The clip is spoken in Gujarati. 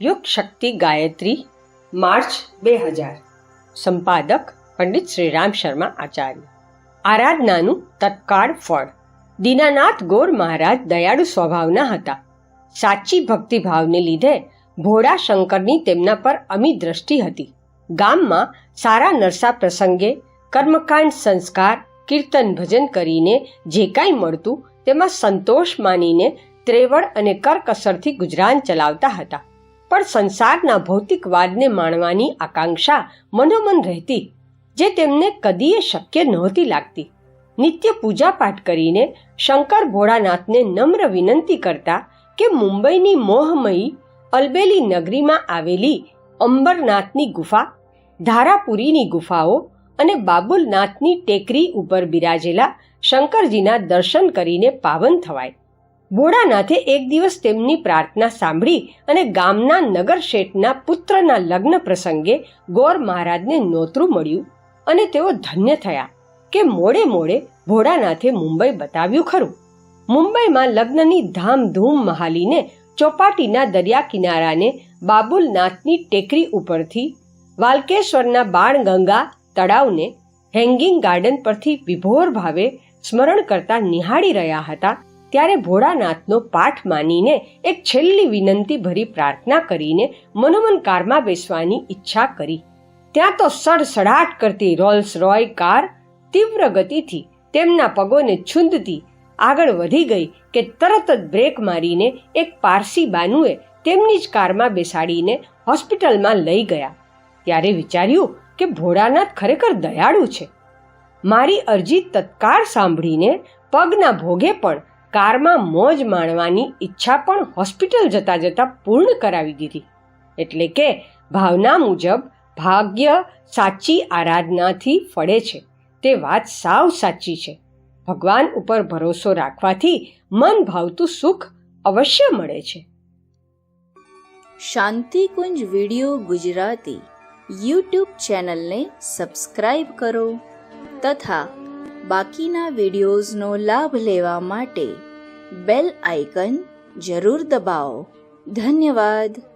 યુગ શક્તિ ગાયત્રી, માર્ચ બે હજાર. સંપાદક પંડિત શ્રીરામ શર્મા આચાર્ય. આરાધનાનું તત્કાળ ફળ. દીનાનાથ ગોર મહારાજ દયાળુ સ્વભાવના હતા. સાચી ભક્તિભાવને લીધે ભોળા શંકરની તેમના પર અમી દ્રષ્ટિ હતી. ગામમાં સારા નરસા પ્રસંગે કર્મકાંડ, સંસ્કાર, કીર્તન, ભજન કરીને જે કાંઈ મળતું તેમાં સંતોષ માનીને ત્રેવડ અને કરકસરથી ગુજરાન ચલાવતા હતા. પણ સંસારના ભૌતિકવાદને માણવાની આકાંક્ષા મનોમન રહેતી, જે તેમને કદીએ શક્ય નહોતી લાગતી. નિત્ય પૂજાપાઠ કરીને શંકર ભોળાનાથને નમ્ર વિનંતી કરતા કે મુંબઈની મોહમયી અલબેલી નગરીમાં આવેલી અંબરનાથની ગુફા, ધારાપુરીની ગુફાઓ અને બાબુલનાથની ટેકરી ઉપર બિરાજેલા શંકરજીના દર્શન કરીને પાવન થવાય. ભોળાનાથે એક દિવસ તેમની પ્રાર્થના સાંભળી અને ગામના નગર શેઠના પુત્રના લગ્ન પ્રસંગે ગોર મહારાજને નોતરું મળ્યું અને તેઓ ધન્ય થયા કે મોડે મોડે ભોળાનાથે મુંબઈ બતાવ્યું ખરું. મુંબઈમાં લગ્નની ધામધૂમ મહાલીને ચોપાટીના દરિયા કિનારાને બાબુલનાથની ટેકરી ઉપરથી વાલકેશ્વરના બાણગંગા તળાવને હેંગિંગ ગાર્ડન પરથી વિભોર ભાવે સ્મરણ કરતા નિહાળી રહ્યા હતા ત્યારે ભોળાનાથનો પાઠ માનીને એક છેલ્લી વિનંતી ભરી પ્રાર્થના કરીને મનોમન કારમાં બેસવાની ઈચ્છા કરી. ત્યાં તો સડસડાટ કરતી રોલ્સ રોય કાર તીવ્ર ગતિથી તેમના પગોને છૂંદતી આગળ વધી ગઈ કે તરત જ બ્રેક મારીને એક પારસી બાનુએ તેમની જ કારમાં બેસાડીને હોસ્પિટલમાં લઈ ગયા. ત્યારે વિચાર્યું કે ભોળાનાથ ખરેખર દયાળુ છે. મારી અરજી તત્કાળ સાંભળીને પગના ભોગે પણ કારમાં મોજ માણવાની ઈચ્છા પણ હોસ્પિટલ જતા જતા પૂર્ણ કરાવી દીધી. એટલે કે ભાવના મુજબ ભાગ્ય સાચી આરાધનાથી ફળે છે. તે વાત સાવ સાચી છે. ભગવાન ઉપર ભરોસો રાખવાથી મન ભાવતું સુખ અવશ્ય મળે છે. શાંતિકુંજ વિડિયો ગુજરાતી યુટ્યુબ ચેનલને સબસ્ક્રાઇબ કરો તથા બાકીના વિડિયોઝનો લાભ લેવા માટે બેલ આઇકન જરૂર દબાવો. ધન્યવાદ.